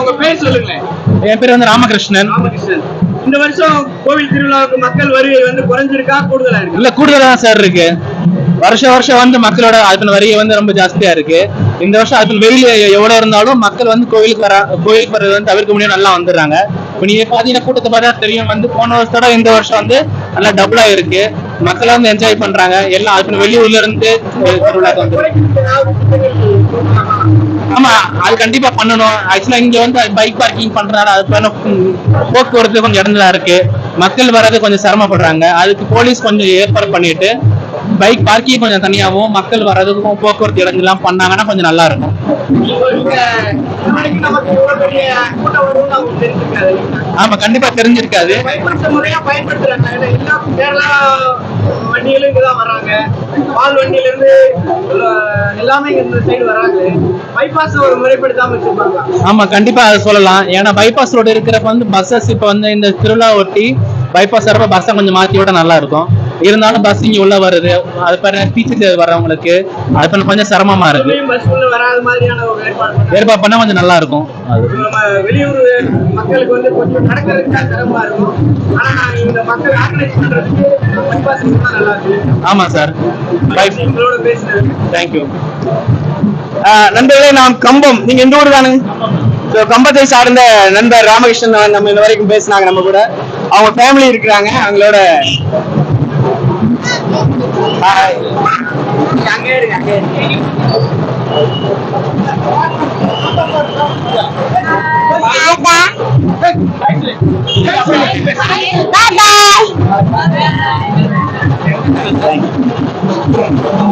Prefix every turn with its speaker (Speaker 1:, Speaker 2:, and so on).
Speaker 1: உங்க பேர் சொல்லுங்களேன்
Speaker 2: என் பேர் வந்து ராமகிருஷ்ணன்.
Speaker 1: ராமகிருஷ்ணன். இந்த வருஷம் கோவில் திருவிழாவுக்கு மக்கள் வருகை வந்து குறைஞ்சிருக்கா கூடுதலா இருக்கு?
Speaker 2: இல்ல கூடுதலா தான் சார் இருக்கு. வருஷம் வருஷம் வந்து மக்களோட அதன் வரிகை வந்து ரொம்ப ஜாஸ்தியா இருக்கு. இந்த வருஷம் அதன் வெயில் எவ்வளவு இருந்தாலும் மக்கள் வந்து கோவிலுக்கு வர கோவிலுக்கு வர்றது வந்து தவிர்க்க முடியும் நல்லா வந்துடுறாங்க. இப்போ நீங்க பாத்தீங்கன்னா கூட்டத்தை பார்த்தா தெரியும் வந்து போன வருஷத்தோட இந்த வருஷம் வந்து நல்லா டபுளா இருக்கு. மக்கள் வந்து என்ஜாய் பண்றாங்க. எல்லாம் வெளியூர்ல இருந்து திருவிழாக்கு வந்து ஆமா அது கண்டிப்பா பண்ணணும். ஆக்சுவலா இங்க வந்து பைக் பார்க்கிங் பண்றதால அதுக்கான போக்குவரத்து கொஞ்சம் இடங்களா இருக்கு. மக்கள் வர்றது கொஞ்சம் சிரமப்படுறாங்க. அதுக்கு போலீஸ் கொஞ்சம் ஏற்பாடு பண்ணிட்டு பைக் பார்க்கிங் கொஞ்சம் தனியாகவும் மக்கள் வர்றதுக்கும் போக்குவரத்து இடங்கள்லாம் பண்ணாங்கன்னா கொஞ்சம் நல்லா இருக்கும். ஆமா கண்டிப்பா தெரிஞ்சிருக்காது.
Speaker 1: வராங்க. பால் வண்டியில இருந்து எல்லாமே இந்த சைடு வராங்க. பைபாஸ் ஒரு முறைப்படுத்தாம வச்சிருப்பாங்க.
Speaker 2: ஆமா கண்டிப்பா அதை சொல்லலாம். ஏன்னா பைபாஸ் ரோடு இருக்கிறப்ப வந்து பஸ்ஸஸ் இப்ப வந்து இந்த திருவிழா ஒட்டி பைபாஸ் வரப்ப பஸ்ஸை கொஞ்சம் மாத்தி விட நல்லா இருக்கும். இருந்தாலும் பஸ் இங்க உள்ள வருது. அது பாருங்க டீச்சர் வர்றவங்களுக்கு அது பண்ண கொஞ்சம் சிரமமா இருக்கு.
Speaker 1: ஏற்பாடு
Speaker 2: பண்ணா கொஞ்சம் நல்லா இருக்கும்.
Speaker 1: வெளியூர் மக்களுக்கு வந்து கொஞ்சம் நடக்கிறதுக்கு தான் சிரமமா இருக்கும். ஆனா நாங்க இந்த மக்கள் ஆர்கனைஸ் பண்றதுக்கு பைபாஸ் இருந்தா நல்லா இருக்கு.
Speaker 2: ஆமா சார்
Speaker 1: உங்களோட பேசுறது
Speaker 2: தேங்க்யூ
Speaker 3: நண்பர்களே நாம் கம்பம். நீங்க எந்த ஊர் தானுங்க? So, கம்பத்தை சார்ந்த நண்பர் ராமகிருஷ்ணன் நம்ம இந்த வரைக்கும் பேசினாங்க நம்ம கூட. அவங்க ஃபேமிலி இருக்கிறாங்க. அவங்களோட Bye.
Speaker 1: Angin, angin. Bye bye.
Speaker 4: Bye bye.